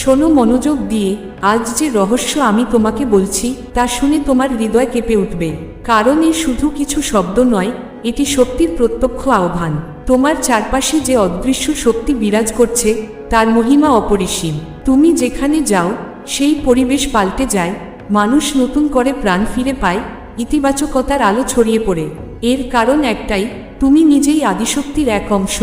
শোনো মনোযোগ দিয়ে, আজ যে রহস্য আমি তোমাকে বলছি, তা শুনে তোমার হৃদয় কেঁপে উঠবে। কারণ এ শুধু কিছু শব্দ নয়, এটি শক্তির প্রত্যক্ষ আহ্বান। তোমার চারপাশে যে অদৃশ্য শক্তি বিরাজ করছে, তার মহিমা অপরিসীম। তুমি যেখানে যাও, সেই পরিবেশ পাল্টে যায়, মানুষ নতুন করে প্রাণ ফিরে পায়, ইতিবাচকতার আলো ছড়িয়ে পড়ে। এর কারণ একটাই, তুমি নিজেই আদিশক্তির এক অংশ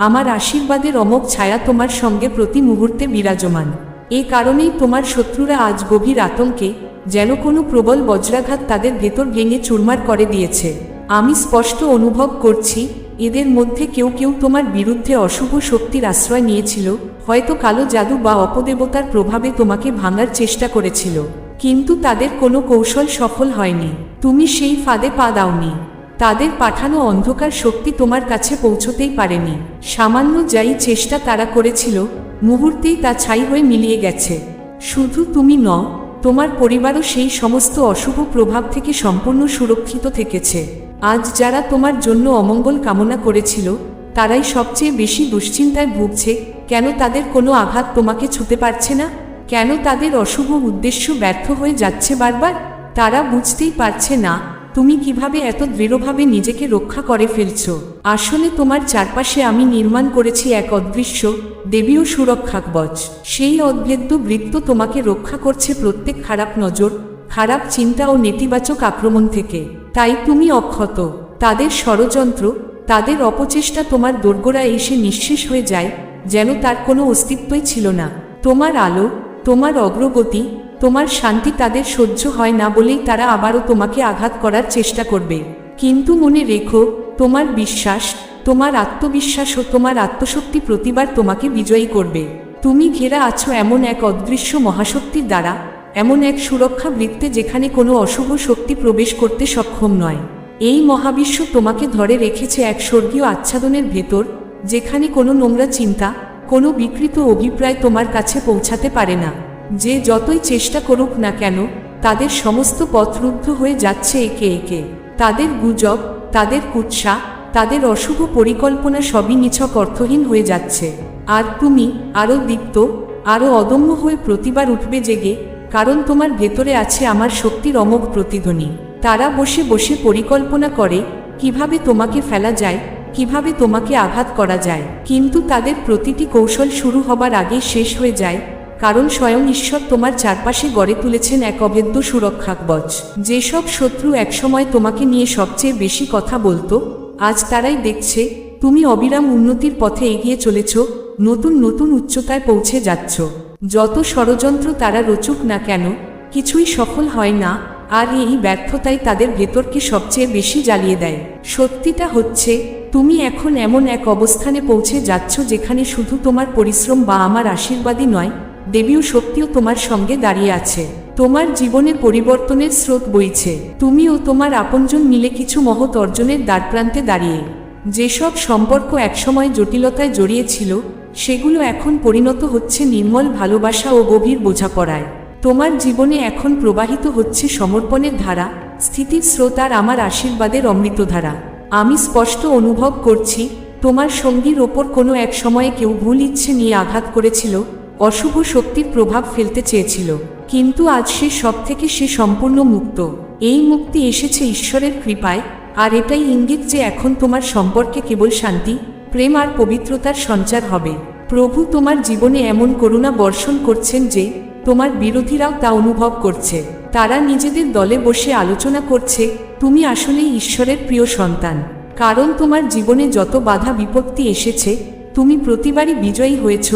আমার আশীর্বাদের অমোঘ ছায়া তোমার সঙ্গে প্রতি মুহূর্তে বিরাজমান। এ কারণেই তোমার শত্রুরা আজ গভীর আতঙ্কে যেন কোনো প্রবল বজ্রাঘাত তাদের ভেতর ভেঙে চুরমার করে দিয়েছে। আমি স্পষ্ট অনুভব করছি, এদের মধ্যে কেউ কেউ তোমার বিরুদ্ধে অশুভ শক্তির আশ্রয় নিয়েছিল, হয়তো কালো জাদু বা অপদেবতার প্রভাবে তোমাকে ভাঙার চেষ্টা করেছিল। কিন্তু তাদের কোনো কৌশল সফল হয়নি। তুমি সেই ফাঁদে পা দাওনি। তাদের পাঠানো অন্ধকার শক্তি তোমার কাছে পৌঁছতেই পারেনি। সামান্য যাই চেষ্টা তারা করেছিল, মুহূর্তেই তা ছাই হয়ে মিলিয়ে গেছে। শুধু তুমি নও, তোমার পরিবারও সেই সমস্ত অশুভ প্রভাব থেকে সম্পূর্ণ সুরক্ষিত থেকেছে। আজ যারা তোমার জন্য অমঙ্গল কামনা করেছিল, তারাই সবচেয়ে বেশি দুশ্চিন্তায় ভুগছে, কেন তাদের কোনো আঘাত তোমাকে ছুতে পারছে না? কেন তাদের অশুভ উদ্দেশ্য ব্যর্থ হয়ে যাচ্ছে বারবার? তারা বুঝতেই পারছে না তুমি কীভাবে এত দৃঢ়ভাবে নিজেকে রক্ষা করে ফেলছ? আসলে তোমার চারপাশে আমি নির্মাণ করেছি এক অদৃশ্য দেবীয় সুরক্ষা কবচ সেই অদ্ভেদ্য বৃত্ত তোমাকে রক্ষা করছে প্রত্যেক খারাপ নজর, খারাপ চিন্তা ও নেতিবাচক আক্রমণ থেকে। তাই তুমি অক্ষত। তাদের ষড়যন্ত্র, তাদের অপচেষ্টা তোমার দোরগোড়ায় এসে নিঃশেষ হয়ে যায়, যেন তার কোনো অস্তিত্বই ছিল না। তোমার আলো, তোমার অগ্রগতি তোমার শান্তি তাদের সহ্য হয় না বলেই তারা আবারও তোমাকে আঘাত করার চেষ্টা করবে। কিন্তু মনে রেখো, তোমার বিশ্বাস, তোমার আত্মবিশ্বাস ও তোমার আত্মশক্তি প্রতিবার তোমাকে বিজয়ী করবে। তুমি ঘেরা আছো এমন এক অদৃশ্য মহাশক্তির দ্বারা, এমন এক সুরক্ষা বৃত্তে যেখানে কোনো অশুভ শক্তি প্রবেশ করতে সক্ষম নয়। এই মহাবিশ্ব তোমাকে ধরে রেখেছে এক স্বর্গীয় আচ্ছাদনের ভেতর, যেখানে কোনো নোংরা চিন্তা, কোনো বিকৃত অভিপ্রায় তোমার কাছে পৌঁছাতে পারে না। যে যতই চেষ্টা করুক না কেন, তাদের সমস্ত পথ রুদ্ধ হয়ে যাচ্ছে একে একে। তাদের গুজব, তাদের কুৎসা, তাদের অশুভ পরিকল্পনা সবই নিছক অর্থহীন হয়ে যাচ্ছে। আর তুমি আরও দীপ্ত আরও অদম্য হয়ে প্রতিবার উঠবে জেগে, কারণ তোমার ভেতরে আছে আমার শক্তির অমোঘ প্রতিধ্বনি। তারা বসে বসে পরিকল্পনা করে, কীভাবে তোমাকে ফেলা যায়, কীভাবে তোমাকে আঘাত করা যায়। কিন্তু তাদের প্রতিটি কৌশল শুরু হবার আগে শেষ হয়ে যায় কারণ স্বয়ং ঈশ্বর তোমার চারপাশে গড়ে তুলেছেন এক অভেদ্য সুরক্ষা কবচ। যেসব শত্রু একসময় তোমাকে নিয়ে সবচেয়ে বেশি কথা বলতো, আজ তারাই দেখছে, তুমি অবিরাম উন্নতির পথে এগিয়ে চলেছ, নতুন নতুন উচ্চতায় পৌঁছে যাচ্ছ। যত ষড়যন্ত্র তারা রচুক না কেন, কিছুই সফল হয় না, আর এই ব্যর্থতাই তাদের ভেতরকে সবচেয়ে বেশি জ্বালিয়ে দেয়। সত্যিটা হচ্ছে, তুমি এখন এমন এক অবস্থানে পৌঁছে যাচ্ছ যেখানে শুধু তোমার পরিশ্রম বা আমার আশীর্বাদই নয় দেবীয় শক্তিও তোমার সঙ্গে দাঁড়িয়ে আছে। তোমার জীবনে পরিবর্তনের স্রোত বইছে। তুমি ও তোমার আপনজন মিলে কিছু মহৎ অর্জনের দ্বারপ্রান্তে দাঁড়িয়ে। যেসব সম্পর্ক একসময় জটিলতায় জড়িয়েছিল, সেগুলো এখন পরিণত হচ্ছে নির্মল ভালোবাসা ও গভীর বোঝাপড়ায়। তোমার জীবনে এখন প্রবাহিত হচ্ছে সমর্পণের ধারা, স্থিতির স্রোত আর আমার আশীর্বাদের অমৃতধারা। আমি স্পষ্ট অনুভব করছি, তোমার সঙ্গীর ওপর কোনো এক সময়ে কেউ ভুল ইচ্ছে নিয়ে আঘাত করেছিল অশুভ শক্তির প্রভাব ফেলতে চেয়েছিল, কিন্তু আজ সে সব থেকে সে সম্পূর্ণ মুক্ত। এই মুক্তি এসেছে ঈশ্বরের কৃপায়, আর এটাই ইঙ্গিত যে এখন তোমার সম্পর্কে কেবল শান্তি, প্রেম আর পবিত্রতার সঞ্চার হবে। প্রভু তোমার জীবনে এমন করুণা বর্ষণ করছেন যে, তোমার বিরোধীরাও তা অনুভব করছে। তারা নিজেদের দলে বসে আলোচনা করছে, তুমি আসলেই ঈশ্বরের প্রিয় সন্তান। কারণ তোমার জীবনে যত বাধা বিপত্তি এসেছে, তুমি প্রতিবারই বিজয়ী হয়েছ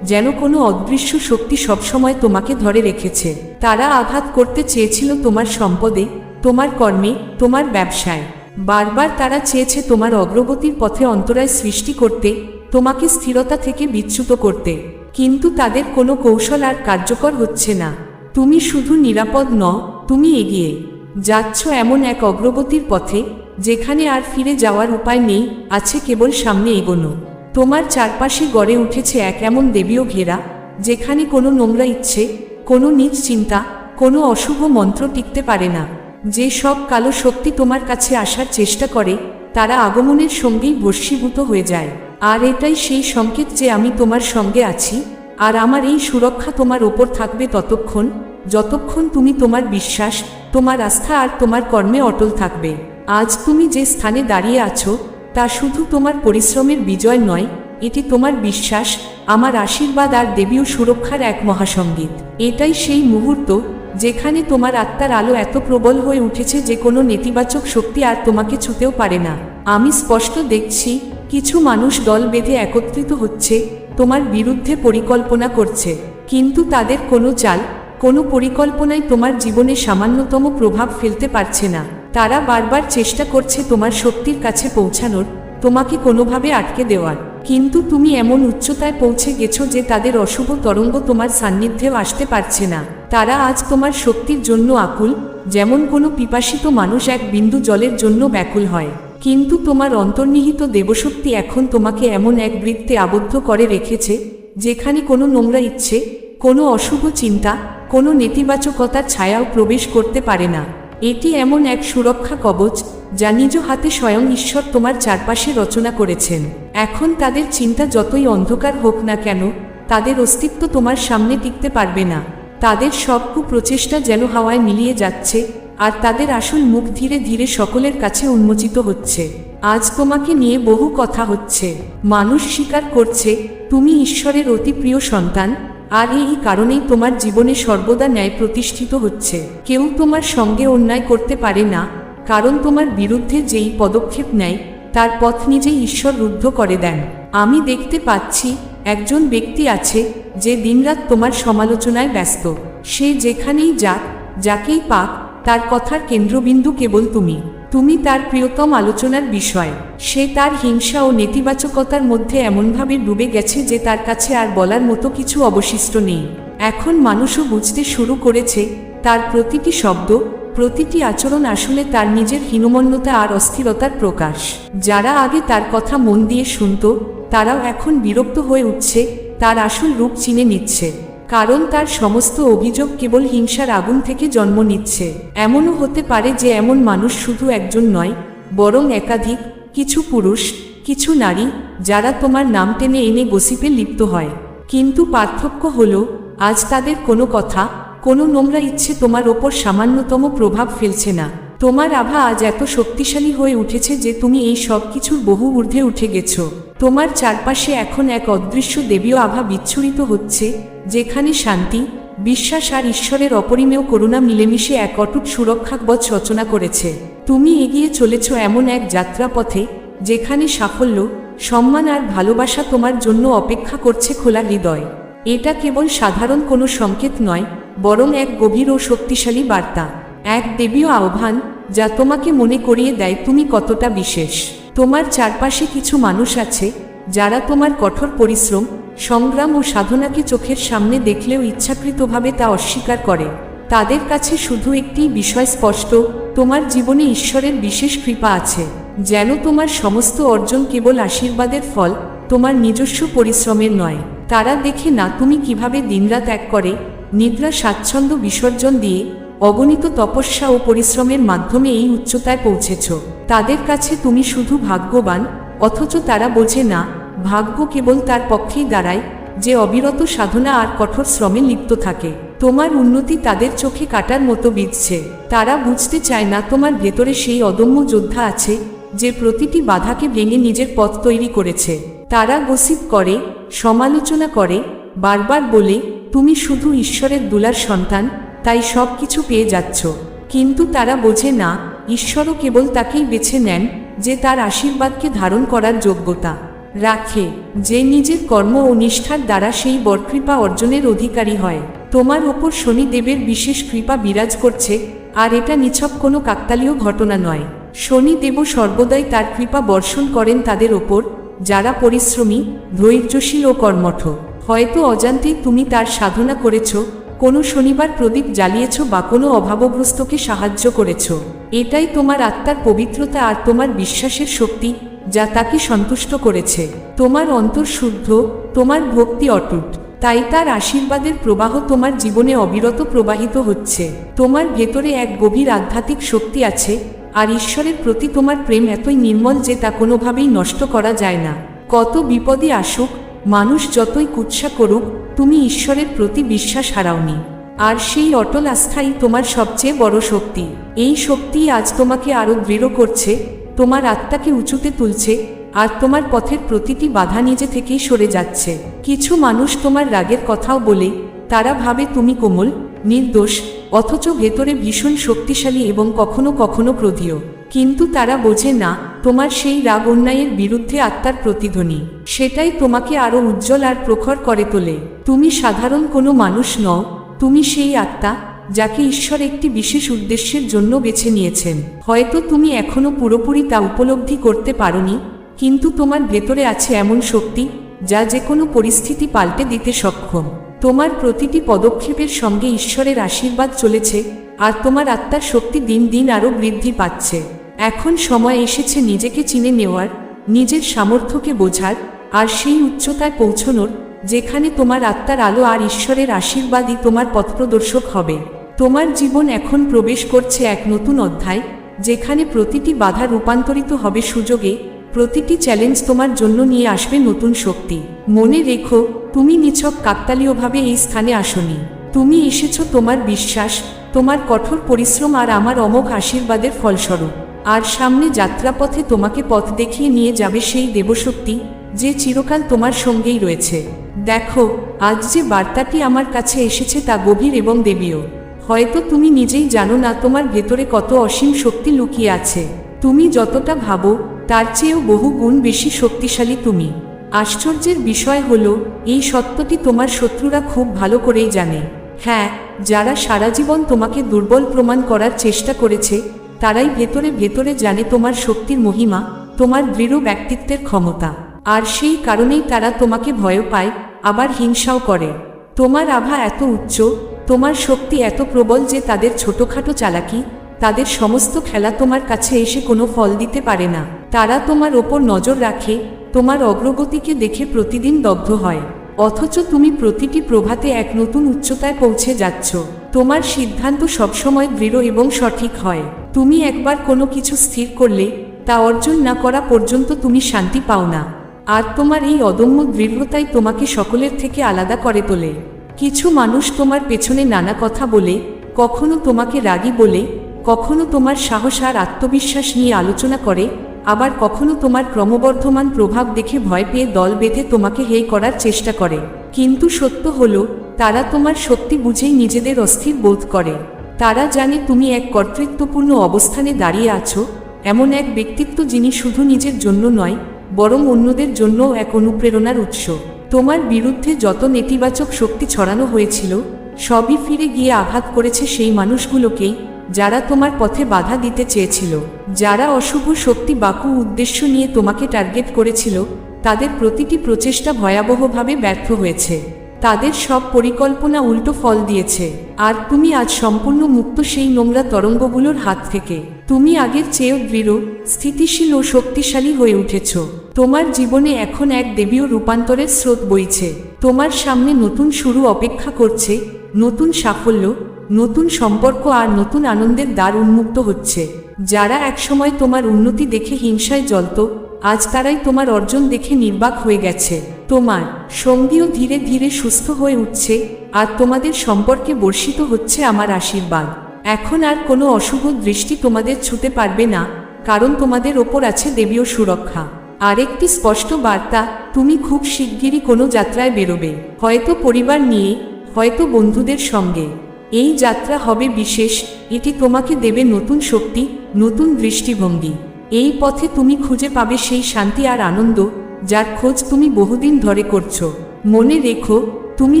যেন কোনো অদৃশ্য শক্তি সবসময় তোমাকে ধরে রেখেছে। তারা আঘাত করতে চেয়েছিল তোমার সম্পদে, তোমার কর্মে, তোমার ব্যবসায়। বারবার তারা চেয়েছে তোমার অগ্রগতির পথে অন্তরায় সৃষ্টি করতে, তোমাকে স্থিরতা থেকে বিচ্যুত করতে। কিন্তু তাদের কোনো কৌশল আর কার্যকর হচ্ছে না। তুমি শুধু নিরাপদ ন তুমি এগিয়ে যাচ্ছ এমন এক অগ্রগতির পথে, যেখানে আর ফিরে যাওয়ার উপায় নেই, আছে কেবল সামনে এগোনো। তোমার চারপাশে গড়ে উঠেছে এক এমন দেবীয় ঘেরা, যেখানে কোনো নোংরা ইচ্ছে, কোনো নিজ চিন্তা, কোনো অশুভ মন্ত্র টিকতে পারে না। যে সব কালো শক্তি তোমার কাছে আসার চেষ্টা করে, তারা আগমনের সঙ্গেই বর্ষীভূত হয়ে যায়। আর এটাই সেই সংকেত যে আমি তোমার সঙ্গে আছি, আর আমার এই সুরক্ষা তোমার ওপর থাকবে ততক্ষণ, যতক্ষণ তুমি তোমার বিশ্বাস, তোমার আস্থা আর তোমার কর্মে অটল থাকবে। আজ তুমি যে স্থানে দাঁড়িয়ে আছো তা শুধু তোমার পরিশ্রমের বিজয় নয়, এটি তোমার বিশ্বাস, আমার আশীর্বাদ আর দেবীয় সুরক্ষার এক মহাসঙ্গীত এটাই সেই মুহূর্ত যেখানে তোমার আত্মার আলো এত প্রবল হয়ে উঠেছে যে কোনো নেতিবাচক শক্তি আর তোমাকে ছুতেও পারে না। আমি স্পষ্ট দেখছি, কিছু মানুষ দল বেঁধে একত্রিত হচ্ছে, তোমার বিরুদ্ধে পরিকল্পনা করছে। কিন্তু তাদের কোনো চাল, কোনো পরিকল্পনায় তোমার জীবনে সামান্যতম প্রভাব ফেলতে পারছে না। তারা বারবার চেষ্টা করছে তোমার শক্তির কাছে পৌঁছানোর, তোমাকে কোনোভাবে আটকে দেওয়ার। কিন্তু তুমি এমন উচ্চতায় পৌঁছে গেছো যে তাদের অশুভ তরঙ্গ তোমার সান্নিধ্যেও আসতে পারছে না। তারা আজ তোমার শক্তির জন্য আকুল, যেমন কোনো পিপাসিত মানুষ এক বিন্দু জলের জন্য ব্যাকুল হয়। কিন্তু তোমার অন্তর্নিহিত দেবশক্তি এখন তোমাকে এমন এক বৃত্তে আবদ্ধ করে রেখেছে, যেখানে কোনো নোংরা ইচ্ছে, কোনো অশুভ চিন্তা, কোনো নেতিবাচকতার ছায়াও প্রবেশ করতে পারে না। এটি এমন এক সুরক্ষা কবচ যা নিজ হাতে স্বয়ং ঈশ্বর তোমার চারপাশে রচনা করেছেন। এখন তাদের চিন্তা যতই অন্ধকার হোক না কেন, তাদের অস্তিত্ব তোমার সামনে টিকতে পারবে না। তাদের সব প্রচেষ্টা যেন হাওয়ায় মিলিয়ে যাচ্ছে, আর তাদের আসল মুখ ধীরে ধীরে সকলের কাছে উন্মোচিত হচ্ছে। আজ তোমাকে নিয়ে বহু কথা হচ্ছে। মানুষ স্বীকার করছে, তুমি ঈশ্বরের অতি প্রিয় সন্তান আর এই কারণেই তোমার জীবনে সর্বদা ন্যায় প্রতিষ্ঠিত হচ্ছে। কেউ তোমার সঙ্গে অন্যায় করতে পারে না, কারণ তোমার বিরুদ্ধে যেই পদক্ষেপ নেয়, তার পথ নিজেই ঈশ্বর রুদ্ধ করে দেন। আমি দেখতে পাচ্ছি একজন ব্যক্তি আছে যে দিনরাত তোমার সমালোচনায় ব্যস্ত। সে যেখানেই যাক, যাকেই পাক, তার কথার কেন্দ্রবিন্দু কেবল তুমি। তুমি তার প্রিয়তম আলোচনার বিষয়। সে তার হিংসা ও নেতিবাচকতার মধ্যে এমনভাবে ডুবে গেছে যে তার কাছে আর বলার মতো কিছু অবশিষ্ট নেই। এখন মানুষও বুঝতে শুরু করেছে, তার প্রতিটি শব্দ, প্রতিটি আচরণ আসলে তার নিজের হীনমন্যতা আর অস্থিরতার প্রকাশ। যারা আগে তার কথা মন দিয়ে শুনত, তারাও এখন বিরক্ত হয়ে উঠছে, তার আসল রূপ চিনে নিচ্ছে। কারণ তার সমস্ত অভিযোগ কেবল হিংসার আগুন থেকে জন্ম নিচ্ছে। এমনও হতে পারে যে এমন মানুষ শুধু একজন নয়, বরং একাধিক, কিছু পুরুষ, কিছু নারী, যারা তোমার নাম টেনে এনে গসিপে লিপ্ত হয়। কিন্তু পার্থক্য হল, আজ তাদের কোনো কথা, কোনো নোংরা ইচ্ছে তোমার ওপর সামান্যতম প্রভাব ফেলছে না। তোমার আভা আজ এত শক্তিশালী হয়ে উঠেছে যে তুমি এই সব কিছুর বহু ঊর্ধ্বে উঠে গেছো। তোমার চারপাশে এখন এক অদৃশ্য দেবীয় আভা বিচ্ছুরিত হচ্ছে, যেখানে শান্তি, বিশ্বাস আর ঈশ্বরের অপরিমেয় করুণা মিলেমিশে এক অটুট সুরক্ষাকবচ রচনা করেছে। তুমি এগিয়ে চলেছ এমন এক যাত্রাপথে, যেখানে সাফল্য, সম্মান আর ভালোবাসা তোমার জন্য অপেক্ষা করছে খোলা হৃদয়। এটা কেবল সাধারণ কোনো সংকেত নয়, বরং এক গভীর ও শক্তিশালী বার্তা। এক দেবীয় আহ্বান, যা তোমাকে মনে করিয়ে দেয় তুমি কতটা বিশেষ। তোমার চারপাশে কিছু মানুষ আছে, যারা তোমার কঠোর পরিশ্রম, সংগ্রাম ও সাধনাকে চোখের সামনে দেখলেও ইচ্ছাকৃতভাবে তা অস্বীকার করে। তাদের কাছে শুধু একটি বিষয় স্পষ্ট, তোমার জীবনে ঈশ্বরের বিশেষ কৃপা আছে, যেন তোমার সমস্ত অর্জন কেবল আশীর্বাদের ফল, তোমার নিজস্ব পরিশ্রমের নয়। তারা দেখে না তুমি কীভাবে দিনরাত এক করে, নিদ্রা, স্বাচ্ছন্দ্য, বিসর্জন দিয়ে অগণিত তপস্যা ও পরিশ্রমের মাধ্যমে এই উচ্চতায় পৌঁছেছ। তাদের কাছে তুমি শুধু ভাগ্যবান, অথচ তারা বোঝে না, ভাগ্য কেবল তার পক্ষেই দাঁড়ায়, যে অবিরত সাধনা আর কঠোর শ্রমে লিপ্ত থাকে। তোমার উন্নতি তাদের চোখে কাটার মতো বিধছে। তারা বুঝতে চায় না তোমার ভেতরে সেই অদম্য যোদ্ধা আছে, যে প্রতিটি বাধাকে ভেঙে নিজের পথ তৈরি করেছে। তারা গসিপ করে, সমালোচনা করে, বারবার বলে, তুমি শুধু ঈশ্বরের দুলার সন্তান তাই সব কিছু পেয়ে যাচ্ছ। কিন্তু তারা বোঝে না, ঈশ্বরও কেবল তাকেই বেছে নেন, যে তার আশীর্বাদকে ধারণ করার যোগ্যতা। রাখে, যে নিজের কর্ম ও নিষ্ঠার দ্বারা সেই বরকৃপা অর্জনের অধিকারী হয়। তোমার ওপর শনিদেবের বিশেষ কৃপা বিরাজ করছে, আর এটা নিছক কোনো কাকতালীয় ঘটনা নয়। শনিদেবও সর্বদাই তার কৃপা বর্ষণ করেন তাদের ওপর, যারা পরিশ্রমী, ধৈর্যশীল ও কর্মঠ। হয়তো অজান্তেই তুমি তার সাধনা করেছ কোনো শনিবার প্রদীপ জ্বালিয়েছ বা কোনো অভাবগ্রস্তকে সাহায্য করেছ। এটাই তোমার আত্মার পবিত্রতা আর তোমার বিশ্বাসের শক্তি, যা তাকে সন্তুষ্ট করেছে। তোমার অন্তর শুদ্ধ, তোমার ভক্তি অটুট। তাই তার আশীর্বাদের প্রবাহ তোমার জীবনে অবিরত প্রবাহিত হচ্ছে। তোমার ভেতরে এক গভীর আধ্যাত্মিক শক্তি আছে, আর ঈশ্বরের প্রতি তোমার প্রেম এতই নির্মল যে তা কোনোভাবেই নষ্ট করা যায় না। কত বিপদই আসুক মানুষ যতই কুৎসা করুক, তুমি ঈশ্বরের প্রতি বিশ্বাস হারাওনি। আর সেই অটল আস্থাই তোমার সবচেয়ে বড় শক্তি। এই শক্তি আজ তোমাকে আরও দৃঢ় করছে, তোমার আত্মাকে উঁচুতে তুলছে, আর তোমার পথের প্রতিটি বাধা নিজে থেকেই সরে যাচ্ছে। কিছু মানুষ তোমার রাগের কথাও বলে, তারা ভাবে তুমি কোমল, নির্দোষ, অথচ ভেতরে ভীষণ শক্তিশালী এবং কখনো কখনো ক্রোধীয়। কিন্তু তারা বোঝে না, তোমার সেই রাগ অন্যায়ের বিরুদ্ধে আত্মার প্রতিধ্বনি। সেটাই তোমাকে আরও উজ্জ্বল আর প্রখর করে তোলে। তুমি সাধারণ কোনো মানুষ নও, তুমি সেই আত্মা, যাকে ঈশ্বর একটি বিশেষ উদ্দেশ্যের জন্য বেছে নিয়েছেন। হয়তো তুমি এখনও পুরোপুরি তা উপলব্ধি করতে পারোনি, কিন্তু তোমার ভেতরে আছে এমন শক্তি, যা যে কোনো পরিস্থিতি পাল্টে দিতে সক্ষম। তোমার প্রতিটি পদক্ষেপের সঙ্গে ঈশ্বরের আশীর্বাদ চলেছে, আর তোমার আত্মার শক্তি দিন দিন আরও বৃদ্ধি পাচ্ছে। এখন সময় এসেছে নিজেকে চিনে নেওয়ার, নিজের সামর্থ্যকে বোঝার, আর সেই উচ্চতায় পৌঁছনোর, যেখানে তোমার আত্মার আলো আর ঈশ্বরের আশীর্বাদই তোমার পথপ্রদর্শক হবে। তোমার জীবন এখন প্রবেশ করছে এক নতুন অধ্যায়, যেখানে প্রতিটি বাধা রূপান্তরিত হবে সুযোগে, প্রতিটি চ্যালেঞ্জ তোমার জন্য নিয়ে আসবে নতুন শক্তি। মনে রেখো, তুমি নিছক কাকতালীয়ভাবে এই স্থানে আসনি। তুমি এসেছ তোমার বিশ্বাস, তোমার কঠোর পরিশ্রম আর আমার অমোঘ আশীর্বাদের ফলস্বরূপ। আর সামনে যাত্রাপথে তোমাকে পথ দেখিয়ে নিয়ে যাবে সেই দেবশক্তি, যে চিরকাল তোমার সঙ্গেই রয়েছে। দেখো, আজ যে বার্তাটি আমার কাছে এসেছে তা গভীর এবং দেবীয়। হয়তো তুমি নিজেই জানো না তোমার ভেতরে কত অসীম শক্তি লুকিয়ে আছে। তুমি যতটা ভাবো, তার চেয়েও বহু গুণ বেশি শক্তিশালী তুমি। আশ্চর্যের বিষয় হলো, এই সত্যটি তোমার শত্রুরা খুব ভালো করেই জানে। হ্যাঁ যারা সারা জীবন তোমাকে দুর্বল প্রমাণ করার চেষ্টা করেছে তারাই ভেতরে ভেতরে জানে তোমার শক্তির মহিমা, তোমার দৃঢ় ব্যক্তিত্বের ক্ষমতা। আর সেই কারণেই তারা তোমাকে ভয় পায়, আবার হিংসাও করে। তোমার আভা এত উচ্চ, তোমার শক্তি এত প্রবল যে তাদের ছোটখাটো চালাকি, তাদের সমস্ত খেলা তোমার কাছে এসে কোনো ফল দিতে পারে না। তারা তোমার ওপর নজর রাখে, তোমার অগ্রগতিকে দেখে প্রতিদিন দগ্ধ হয়। অথচ তুমি প্রতিটি প্রভাতে এক নতুন উচ্চতায় পৌঁছে যাচ্ছ। তোমার সিদ্ধান্ত সবসময় দৃঢ় এবং সঠিক হয়। তুমি একবার কোনো কিছু স্থির করলে, তা অর্জন না করা পর্যন্ত তুমি শান্তি পাও না। আর তোমার এই অদম্য দৃঢ়তাই তোমাকে সকলের থেকে আলাদা করে তোলে। কিছু মানুষ তোমার পেছনে নানা কথা বলে, কখনো তোমাকে রাগী বলে, কখনো তোমার সাহস আর আত্মবিশ্বাস নিয়ে আলোচনা করে আবার কখনো তোমার ক্রমবর্ধমান প্রভাব দেখে ভয় পেয়ে দল বেঁধে তোমাকে হেই করার চেষ্টা করে। কিন্তু সত্য হলো, তারা তোমার শক্তি বুঝেই নিজেদের অস্থির বোধ করে। তারা জানে তুমি এক কর্তৃত্বপূর্ণ অবস্থানে দাঁড়িয়ে আছো, এমন এক ব্যক্তিত্ব যিনি শুধু নিজের জন্য নয়, বরং অন্যদের জন্যও এক অনুপ্রেরণার উৎস। তোমার বিরুদ্ধে যত নেতিবাচক শক্তি ছড়ানো হয়েছিল, সবই ফিরে গিয়ে আঘাত করেছে সেই মানুষগুলোকেই যারা তোমার পথে বাধা দিতে চেয়েছিল, যারা অশুভ শক্তি বাকু উদ্দেশ্য নিয়ে তোমাকে টার্গেট করেছিল, তাদের প্রতিটি প্রচেষ্টা ভয়াবহভাবে ব্যর্থ হয়েছে। তাদের সব পরিকল্পনা উল্টো ফল দিয়েছে। আর তুমি আজ সম্পূর্ণ মুক্ত সেই নোংরা তরঙ্গগুলোর হাত থেকে। তুমি আগের চেয়েও দৃঢ়, স্থিতিশীল ও শক্তিশালী হয়ে উঠেছ। তোমার জীবনে এখন এক দেবীয় রূপান্তরের স্রোত বইছে। তোমার সামনে নতুন শুরু অপেক্ষা করছে, নতুন সাফল্য নতুন সম্পর্ক আর নতুন আনন্দের দ্বার উন্মুক্ত হচ্ছে। যারা একসময় তোমার উন্নতি দেখে হিংসায় জ্বলত, আজ তারাই তোমার অর্জন দেখে নির্বাক হয়ে গেছে। তোমার সঙ্গীও ধীরে ধীরে সুস্থ হয়ে উঠছে, আর তোমাদের সম্পর্কে বর্ষিত হচ্ছে আমার আশীর্বাদ। এখন আর কোনো অশুভ দৃষ্টি তোমাদের ছুতে পারবে না, কারণ তোমাদের ওপর আছে দেবীয় সুরক্ষা। আরেকটি স্পষ্ট বার্তা, তুমি খুব শিগগিরই কোনো যাত্রায় বেরোবে। হয়তো পরিবার নিয়ে, হয়তো বন্ধুদের সঙ্গে। এই যাত্রা হবে বিশেষ, এটি তোমাকে দেবে নতুন শক্তি, নতুন দৃষ্টিভঙ্গি। এই পথে তুমি খুঁজে পাবে সেই শান্তি আর আনন্দ, যার খোঁজ তুমি বহুদিন ধরে করছ। মনে রেখো, তুমি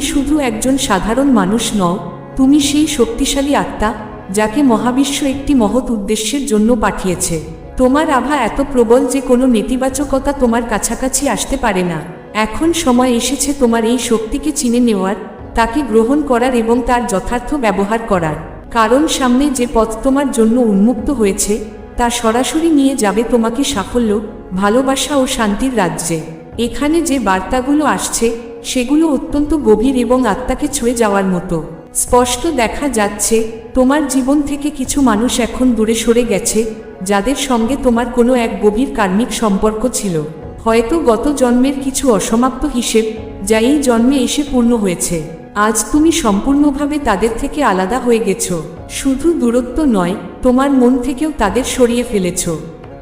শুধু একজন সাধারণ মানুষ নও, তুমি সেই শক্তিশালী আত্মা, যাকে মহাবিশ্ব একটি মহৎ উদ্দেশ্যের জন্য পাঠিয়েছে। তোমার আভা এত প্রবল যে কোনো নেতিবাচকতা তোমার কাছাকাছি আসতে পারে না। এখন সময় এসেছে তোমার এই শক্তিকে চিনে নেওয়ার তাকে গ্রহণ করার এবং তার যথার্থ ব্যবহার করার। কারণ সামনে যে পথ তোমার জন্য উন্মুক্ত হয়েছে, তা সরাসরি নিয়ে যাবে তোমাকে সাফল্য, ভালোবাসা ও শান্তির রাজ্যে। এখানে যে বার্তাগুলো আসছে, সেগুলো অত্যন্ত গভীর এবং আত্মাকে ছুঁয়ে যাওয়ার মতো। স্পষ্ট দেখা যাচ্ছে, তোমার জীবন থেকে কিছু মানুষ এখন দূরে সরে গেছে, যাদের সঙ্গে তোমার কোনো এক গভীর কার্মিক সম্পর্ক ছিল। হয়তো গত জন্মের কিছু অসমাপ্ত হিসেব, যা এই জন্মে এসে পূর্ণ হয়েছে। আজ তুমি সম্পূর্ণভাবে তাদের থেকে আলাদা হয়ে গেছো। শুধু দূরত্ব নয়, তোমার মন থেকেও তাদের সরিয়ে ফেলেছ।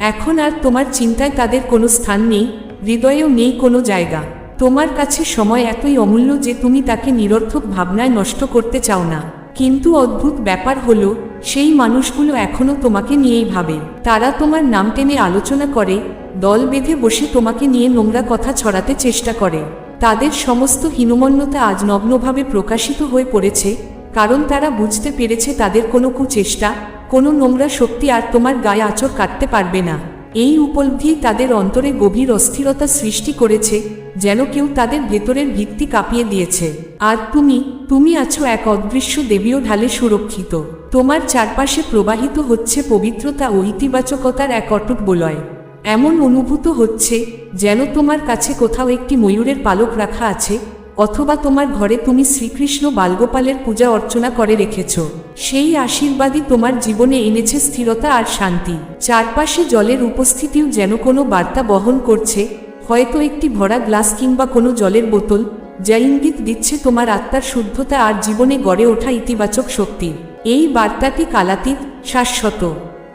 এখন আর তোমার চিন্তায় তাদের কোনো স্থান নেই, হৃদয়েও নেই কোনো জায়গা। তোমার কাছে সময় এতই অমূল্য যে তুমি তাকে নিরর্থক ভাবনায় নষ্ট করতে চাও না। কিন্তু অদ্ভুত ব্যাপার হলো, সেই মানুষগুলো এখনও তোমাকে নিয়েই ভাবে। তারা তোমার নাম টেনে আলোচনা করে, দল বেঁধে বসে তোমাকে নিয়ে নোংরা কথা ছড়াতে চেষ্টা করে। তাদের সমস্ত হীনমন্যতা আজ নগ্নভাবে প্রকাশিত হয়ে পড়েছে, কারণ তারা বুঝতে পেরেছে তাদের কোনো কুচেষ্টা, কোনো নোংরা শক্তি আর তোমার গায়ে আচর কাটতে পারবে না। এই উপলব্ধি তাদের অন্তরে গভীর অস্থিরতা সৃষ্টি করেছে, যেন কেউ তাদের ভেতরের ভিত্তি কাঁপিয়ে দিয়েছে। আর তুমি তুমি আছো এক অদৃশ্য দেবীয় ঢালে সুরক্ষিত। তোমার চারপাশে প্রবাহিত হচ্ছে পবিত্রতা ও ইতিবাচকতার এক অটুট বলয়। এমন অনুভূত হচ্ছে যেন তোমার কাছে কোথাও একটি ময়ূরের পালক রাখা আছে, অথবা তোমার ঘরে তুমি শ্রীকৃষ্ণ বালগোপালের পূজা অর্চনা করে রেখেছ। সেই আশীর্বাদই তোমার জীবনে এনেছে স্থিরতা আর শান্তি। চারপাশে জলের উপস্থিতিও যেন কোনো বার্তা বহন করছে, হয়তো একটি ভরা গ্লাস কিংবা কোনো জলের বোতল, যা ইঙ্গিত দিচ্ছে তোমার আত্মার শুদ্ধতা আর জীবনে গড়ে ওঠা ইতিবাচক শক্তি। এই বার্তাটি কালাতীত, শাশ্বত।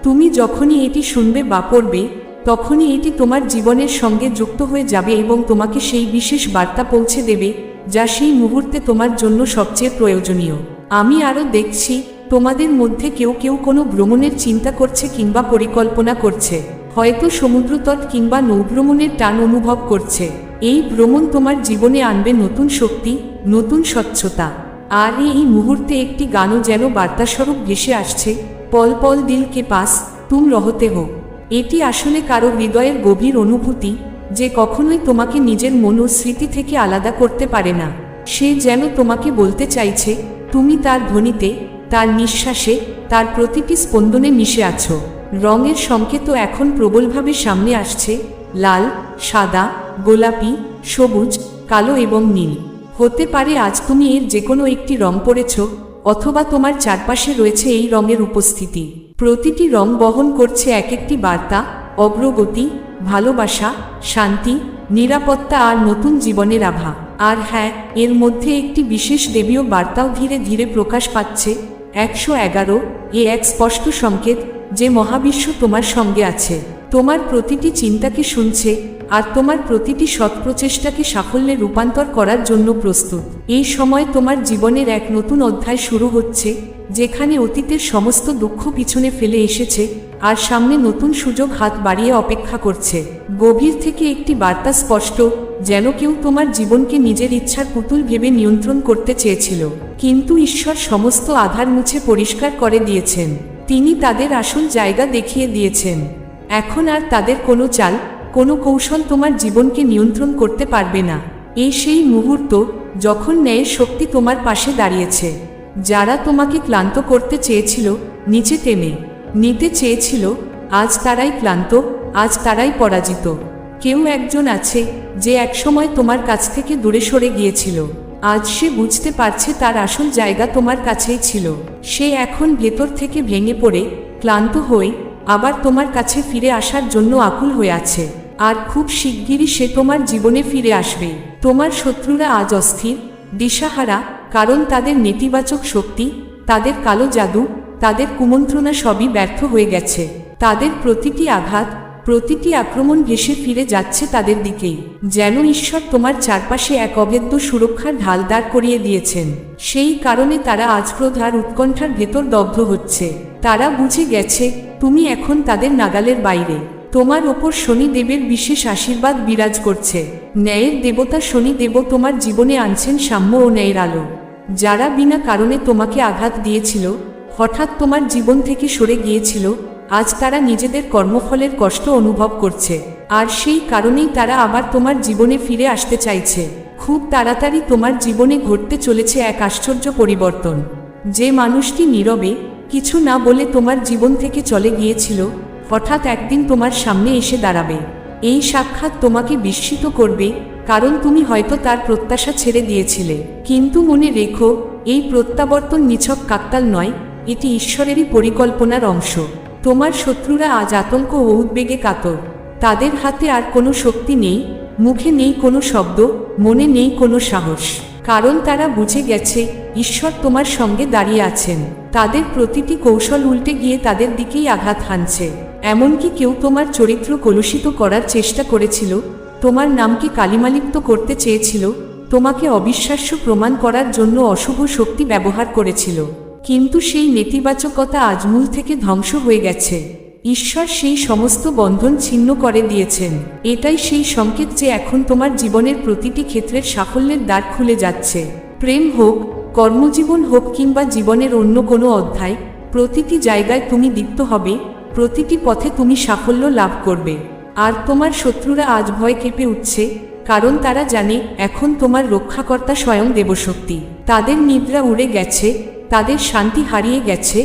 তুমি যখনই এটি শুনবে বা পড়বে তখনই এটি তোমার জীবনের সঙ্গে যুক্ত হয়ে যাবে এবং তোমাকে সেই বিশেষ বার্তা পৌঁছে দেবে, যা সেই মুহূর্তে তোমার জন্য সবচেয়ে প্রয়োজনীয়। আমি আরও দেখছি, তোমাদের মধ্যে কেউ কেউ কোনো ভ্রমণের চিন্তা করছে কিংবা পরিকল্পনা করছে, হয়তো সমুদ্রতট কিংবা নৌভ্রমণের টান অনুভব করছে। এই ভ্রমণ তোমার জীবনে আনবে নতুন শক্তি, নতুন স্বচ্ছতা। আর এই মুহূর্তে একটি গানও যেন বার্তাস্বরূপ ভেসে আসছে, পল পল দিল কে পাস, তুম রহতে হো। এটি আসলে কারও হৃদয়ের গভীর অনুভূতি, যে কখনোই তোমাকে নিজের মন ও স্মৃতি থেকে আলাদা করতে পারে না। সে যেন তোমাকে বলতে চাইছে, তুমি তার ধ্বনিতে, তার নিঃশ্বাসে, তার প্রতিটি স্পন্দনে মিশে আছো। রঙের সংকেত এখন প্রবলভাবে সামনে আসছে, লাল, সাদা, গোলাপি, সবুজ, কালো এবং নীল। হতে পারে আজ তুমি এর যে কোনো একটি রং পড়েছ, অথবা তোমার চারপাশে রয়েছে এই রঙের উপস্থিতি। প্রতিটি রং বহন করছে এক একটি বার্তা, অগ্রগতি, ভালোবাসা, শান্তি, নিরাপত্তা আর নতুন জীবনের আভা। আর হ্যাঁ এর মধ্যে একটি বিশেষ দেবীয় বার্তাও ধীরে ধীরে প্রকাশ পাচ্ছে। একশো এগারো এ এক স্পষ্ট সংকেত যে মহাবিশ্ব তোমার সঙ্গে আছে। তোমার প্রতিটি চিন্তাকে শুনছে আর তোমার প্রতিটি সৎ প্রচেষ্টাকে সাফল্যে রূপান্তর করার জন্য প্রস্তুত। এই সময় তোমার জীবনের এক নতুন অধ্যায় শুরু হচ্ছে। যেখানে অতীতের সমস্ত দুঃখ পিছনে ফেলে এসেছে, আর সামনে নতুন সুযোগ হাত বাড়িয়ে অপেক্ষা করছে। গভীর থেকে একটি বার্তা স্পষ্ট, যেন কেউ তোমার জীবনকে নিজের ইচ্ছার পুতুল ভেবে নিয়ন্ত্রণ করতে চেয়েছিল। কিন্তু ঈশ্বর সমস্ত আধার মুছে পরিষ্কার করে দিয়েছেন। তিনি তাদের আসল জায়গা দেখিয়ে দিয়েছেন। এখন আর তাদের কোনো চাল, কোনো কৌশল তোমার জীবনকে নিয়ন্ত্রণ করতে পারবে না। এই সেই মুহূর্ত, যখন ন্যায়ের শক্তি তোমার পাশে দাঁড়িয়েছে। যারা তোমাকে ক্লান্ত করতে চেয়েছিল, নিচে টেনে। নিতে চেয়েছিল, আজ তারাই ক্লান্ত, আজ তারাই পরাজিত। কেউ একজন আছে, যে একসময় তোমার কাছ থেকে দূরে সরে গিয়েছিল। আজ সে বুঝতে পারছে তার আসল জায়গা তোমার কাছেই ছিল। সে এখন ভেতর থেকে ভেঙে পড়ে, ক্লান্ত হয়ে, আবার তোমার কাছে ফিরে আসার জন্য আকুল হয়ে আছে। আর খুব শিগগিরই সে তোমার জীবনে ফিরে আসবে। তোমার শত্রুরা আজ অস্থির, দিশাহারা কারণ তাদের নেতিবাচক শক্তি, তাদের কালো জাদু, তাদের কুমন্ত্রণা সবই ব্যর্থ হয়ে গেছে। তাদের প্রতিটি আঘাত, প্রতিটি আক্রমণ ভেসে ফিরে যাচ্ছে তাদের দিকেই। যেন ঈশ্বর তোমার চারপাশে এক অভেদ্য সুরক্ষার ঢাল দাঁড় করিয়ে দিয়েছেন। সেই কারণে তারা আজ ক্রোধ আর উৎকণ্ঠার ভেতর দগ্ধ হচ্ছে। তারা বুঝে গেছে, তুমি এখন তাদের নাগালের বাইরে। তোমার ওপর শনিদেবের বিশেষ আশীর্বাদ বিরাজ করছে। ন্যায়ের দেবতা শনিদেব তোমার জীবনে আনছেন সাম্য ও ন্যায়ের আলো। যারা বিনা কারণে তোমাকে আঘাত দিয়েছিল, হঠাৎ তোমার জীবন থেকে সরে গিয়েছিল, আজ তারা নিজেদের কর্মফলের কষ্ট অনুভব করছে। আর সেই কারণেই তারা আবার তোমার জীবনে ফিরে আসতে চাইছে। খুব তাড়াতাড়ি তোমার জীবনে ঘটতে চলেছে এক আশ্চর্য পরিবর্তন। যে মানুষটি নীরবে, কিছু না বলে তোমার জীবন থেকে চলে গিয়েছিল, হঠাৎ একদিন তোমার সামনে এসে দাঁড়াবে। এই সাক্ষাৎ তোমাকে বিস্মিত করবে কারণ তুমি হয়তো তার প্রত্যাশা ছেড়ে দিয়েছিলে। কিন্তু মনে রেখো, এই প্রত্যাবর্তন নিছক কাকতাল নয়, এটি ঈশ্বরেরই পরিকল্পনার অংশ। তোমার শত্রুরা আজ আতঙ্ক ও উদ্বেগে কাতর। তাদের হাতে আর কোনো শক্তি নেই, মুখে নেই কোনো শব্দ, মনে নেই কোনো সাহস। কারণ তারা বুঝে গেছে, ঈশ্বর তোমার সঙ্গে দাঁড়িয়ে আছেন। তাদের প্রতিটি কৌশল উল্টে গিয়ে তাদের দিকেই আঘাত হানছে। এমনকি কেউ তোমার চরিত্র কলুষিত করার চেষ্টা করেছিল তোমার নামকে কালিমালিপ্ত করতে চেয়েছিল, তোমাকে অবিশ্বাস্য প্রমাণ করার জন্য অশুভ শক্তি ব্যবহার করেছিল। কিন্তু সেই নেতিবাচকতা আজমূল থেকে ধ্বংস হয়ে গেছে। ঈশ্বর সেই সমস্ত বন্ধন ছিন্ন করে দিয়েছেন। এটাই সেই সংকেত যে এখন তোমার জীবনের প্রতিটি ক্ষেত্রের সাফল্যের দ্বার খুলে যাচ্ছে। প্রেম হোক, কর্মজীবন হোক কিংবা জীবনের অন্য কোনো অধ্যায়, প্রতিটি জায়গায় তুমি দীপ্ত হবে, প্রতিটি পথে তুমি সাফল্য লাভ করবে। আর তোমার শত্রুরা আজ ভয় কেঁপে উঠছে, কারণ তারা জানে এখন তোমার রক্ষাকর্তা স্বয়ং দেবশক্তি। তাদের নিদ্রা উড়ে গেছে, তাদের শান্তি হারিয়ে গেছে,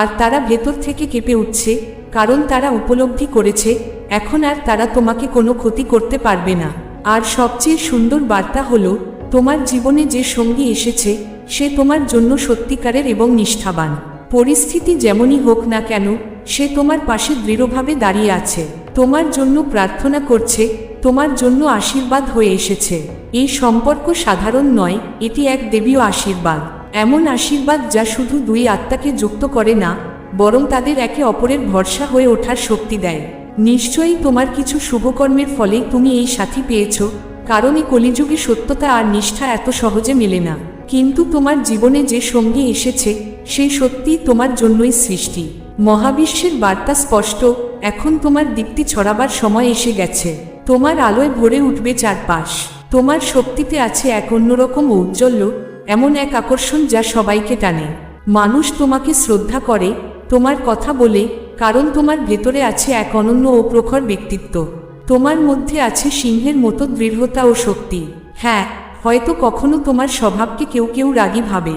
আর তারা ভেতর থেকে কেঁপে উঠছে, কারণ তারা উপলব্ধি করেছে, এখন আর তারা তোমাকে কোনো ক্ষতি করতে পারবে না। আর সবচেয়ে সুন্দর বার্তা হলো, তোমার জীবনে যে সঙ্গী এসেছে, সে তোমার জন্য সত্যিকারের এবং নিষ্ঠাবান। পরিস্থিতি যেমনই হোক না কেন, সে তোমার পাশে দৃঢ়ভাবে দাঁড়িয়ে আছে। তোমার জন্য প্রার্থনা করছে, তোমার জন্য আশীর্বাদ হয়ে এসেছে। এই সম্পর্ক সাধারণ নয়, এটি এক দেবীয় আশীর্বাদ। এমন আশীর্বাদ যা শুধু দুই আত্মাকে যুক্ত করে না, বরং তাদের একে অপরের ভরসা হয়ে ওঠার শক্তি দেয়। নিশ্চয়ই তোমার কিছু শুভকর্মের ফলেই তুমি এই সাথী পেয়েছ, কারণ এই কলিযুগে সত্যতা আর নিষ্ঠা এত সহজে মেলে না। কিন্তু তোমার জীবনে যে সঙ্গী এসেছে, সেই সত্যিই তোমার জন্যই সৃষ্টি। মহাবিশ্বের বার্তা স্পষ্ট এখন তোমার দীপ্তি ছড়াবার সময় এসে গেছে। তোমার আলোয় ভরে উঠবে চারপাশ। তোমার শক্তিতে আছে এক অন্যরকম ঔজ্জ্বল্য, এমন এক আকর্ষণ যা সবাইকে টানে। মানুষ তোমাকে শ্রদ্ধা করে, তোমার কথা বলে, কারণ তোমার ভেতরে আছে এক অনন্য ও প্রখর ব্যক্তিত্ব। তোমার মধ্যে আছে সিংহের মতো দৃঢ়তা ও শক্তি। হ্যাঁ হয়তো কখনো তোমার স্বভাবকে কেউ কেউ রাগী ভাবে।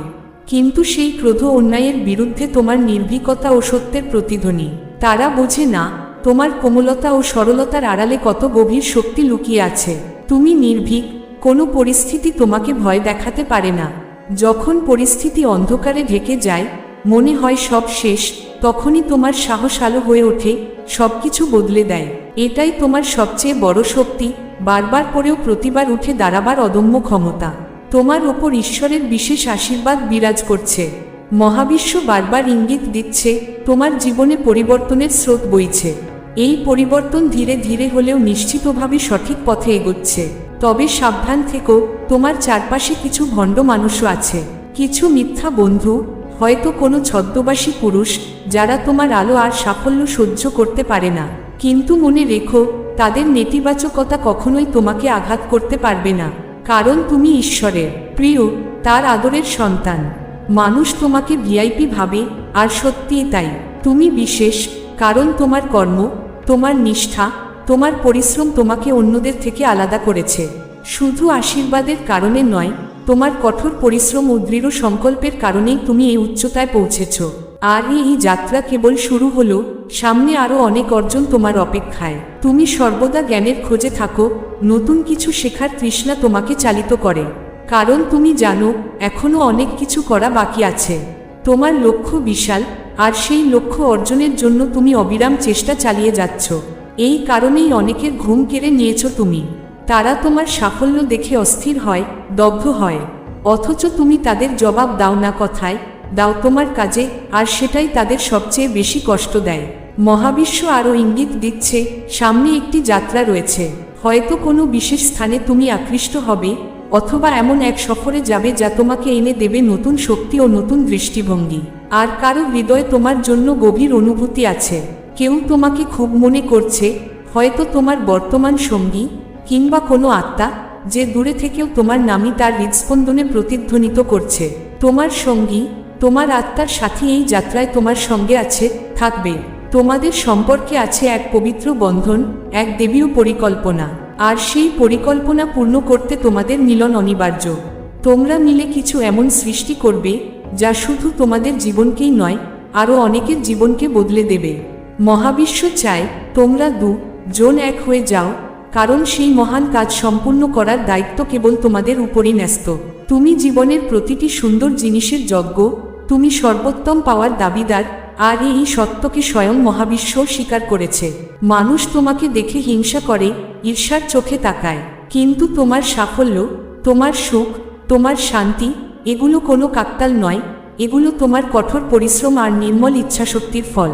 কিন্তু সেই ক্রোধ অন্যায়ের বিরুদ্ধে তোমার নির্ভীকতা ও সত্যের প্রতিধ্বনি। তারা বোঝে না, তোমার কোমলতা ও সরলতার আড়ালে কত গভীর শক্তি লুকিয়ে আছে। তুমি নির্ভীক, কোনো পরিস্থিতি তোমাকে ভয় দেখাতে পারে না। যখন পরিস্থিতি অন্ধকারে ঢেকে যায়, মনে হয় সব শেষ, তখনই তোমার সাহস আলো হয়ে ওঠে, সবকিছু বদলে দেয়। এটাই তোমার সবচেয়ে বড় শক্তি, বারবার পরেও প্রতিবার উঠে দাঁড়াবার অদম্য ক্ষমতা। তোমার ওপর ঈশ্বরের বিশেষ আশীর্বাদ বিরাজ করছে। মহাবিশ্ব বারবার ইঙ্গিত দিচ্ছে, তোমার জীবনে পরিবর্তনের স্রোত বইছে। এই পরিবর্তন ধীরে ধীরে হলেও নিশ্চিতভাবে সঠিক পথে এগোচ্ছে। তবে সাবধান থেকো, তোমার চারপাশে কিছু ভণ্ড মানুষও আছে। কিছু মিথ্যা বন্ধু, হয়তো কোনো ছদ্মবাসী পুরুষ, যারা তোমার আলো আর সাফল্য সহ্য করতে পারে না। কিন্তু মনে রেখো, তাদের নেতিবাচকতা কখনোই তোমাকে আঘাত করতে পারবে না। কারণ তুমি ঈশ্বরের, প্রিয়, তার আদরের সন্তান। মানুষ তোমাকে ভিআইপি ভাবে, আর সত্যিই তাই। তুমি বিশেষ, কারণ তোমার কর্ম, তোমার নিষ্ঠা, তোমার পরিশ্রম তোমাকে অন্যদের থেকে আলাদা করেছে। শুধু আশীর্বাদের কারণে নয়, তোমার কঠোর পরিশ্রম ও দৃঢ় সংকল্পের কারণেই তুমি এই উচ্চতায় পৌঁছেছ। আর এই যাত্রা কেবল শুরু হলো, সামনে আরও অনেক অর্জন তোমার অপেক্ষায়। তুমি সর্বদা জ্ঞানের খোঁজে থাকো, নতুন কিছু শেখার তৃষ্ণা তোমাকে চালিত করে। কারণ তুমি জানো এখনও অনেক কিছু করা বাকি আছে। তোমার লক্ষ্য বিশাল, আর সেই লক্ষ্য অর্জনের জন্য তুমি অবিরাম চেষ্টা চালিয়ে যাচ্ছ। এই কারণেই অনেকের ঘুম কেড়ে নিয়েছ তুমি। তারা তোমার সাফল্য দেখে অস্থির হয়, দগ্ধ হয়। অথচ তুমি তাদের জবাব দাও না কথায়, দাও তোমার কাজে, আর সেটাই তাদের সবচেয়ে বেশি কষ্ট দেয়। মহাবিশ্ব আরও ইঙ্গিত দিচ্ছে, সামনে একটি যাত্রা রয়েছে। হয়তো কোনো বিশেষ স্থানে তুমি আকৃষ্ট হবে অথবা এমন এক সফরে যাবে যা তোমাকে এনে দেবে নতুন শক্তি ও নতুন দৃষ্টিভঙ্গি। আর কারও হৃদয়ে তোমার জন্য গভীর অনুভূতি আছে। কেউ তোমাকে খুব মনে করছে, হয়তো তোমার বর্তমান সঙ্গী কিংবা কোনো আত্মা যে দূরে থেকেও তোমার নামই তার হৃদস্পন্দনে প্রতিধ্বনিত করছে। তোমার সঙ্গী, তোমার আত্মার সাথী এই যাত্রায় তোমার সঙ্গে আছে, থাকবে। তোমাদের সম্পর্কে আছে এক পবিত্র বন্ধন, এক দেবীয় পরিকল্পনা। আর সেই পরিকল্পনা পূর্ণ করতে তোমাদের মিলন অনিবার্য। তোমরা মিলে কিছু এমন সৃষ্টি করবে, যা শুধু তোমাদের জীবনকেই নয়, আরও অনেকের জীবনকে বদলে দেবে। মহাবিশ্ব চায়, তোমরা দু, জন এক হয়ে যাও, কারণ সেই মহান কাজ সম্পূর্ণ করার দায়িত্ব কেবল তোমাদের উপরই ন্যস্ত। তুমি জীবনের প্রতিটি সুন্দর জিনিসের যজ্ঞ, তুমি সর্বোত্তম পাওয়ার দাবিদার আর এই সত্যকে স্বয়ং মহাবিশ্ব স্বীকার করেছে। মানুষ তোমাকে দেখে হিংসা করে, ঈর্ষার চোখে তাকায়। কিন্তু তোমার সাফল্য, তোমার সুখ, তোমার শান্তি, এগুলো কোনো কাকতাল নয়, এগুলো তোমার কঠোর পরিশ্রম আর নির্মল ইচ্ছাশক্তির ফল।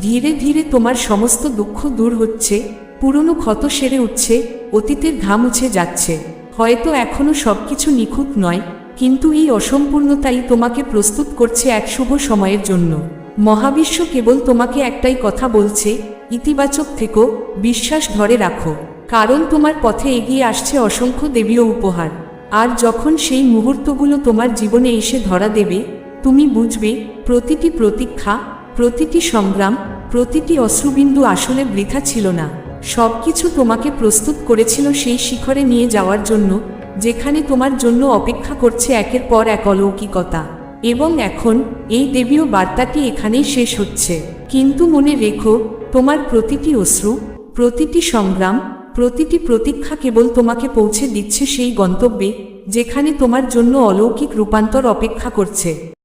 ধীরে ধীরে তোমার সমস্ত দুঃখ দূর হচ্ছে, পুরনো ক্ষত সেরে উঠছে, অতীতের ঘাম মুছে যাচ্ছে। হয়তো এখনও সবকিছু নিখুঁত নয়, কিন্তু এই অসম্পূর্ণতাই তোমাকে প্রস্তুত করছে এক শুভ সময়ের জন্য। মহাবিশ্ব কেবল তোমাকে একটাই কথা বলছে, ইতিবাচক থেকো, বিশ্বাস ধরে রাখো। কারণ তোমার পথে এগিয়ে আসছে অসংখ্য দেবীয় উপহার। আর যখন সেই মুহূর্তগুলো তোমার জীবনে এসে ধরা দেবে, তুমি বুঝবে, প্রতিটি প্রতীক্ষা, প্রতিটি সংগ্রাম, প্রতিটি অশ্রুবিন্দু আসলে বৃথা ছিল না। সবকিছু তোমাকে প্রস্তুত করেছিল সেই শিখরে নিয়ে যাওয়ার জন্য, যেখানে তোমার জন্য অপেক্ষা করছে একের পর এক অলৌকিকতা। এবং এখন এই দেবীয় বার্তাটি এখানেই শেষ হচ্ছে। কিন্তু মনে রেখো, তোমার প্রতিটি অশ্রু, প্রতিটি সংগ্রাম, প্রতিটি প্রতীক্ষা কেবল তোমাকে পৌঁছে দিচ্ছে সেই গন্তব্যে, যেখানে তোমার জন্য অলৌকিক রূপান্তর অপেক্ষা করছে।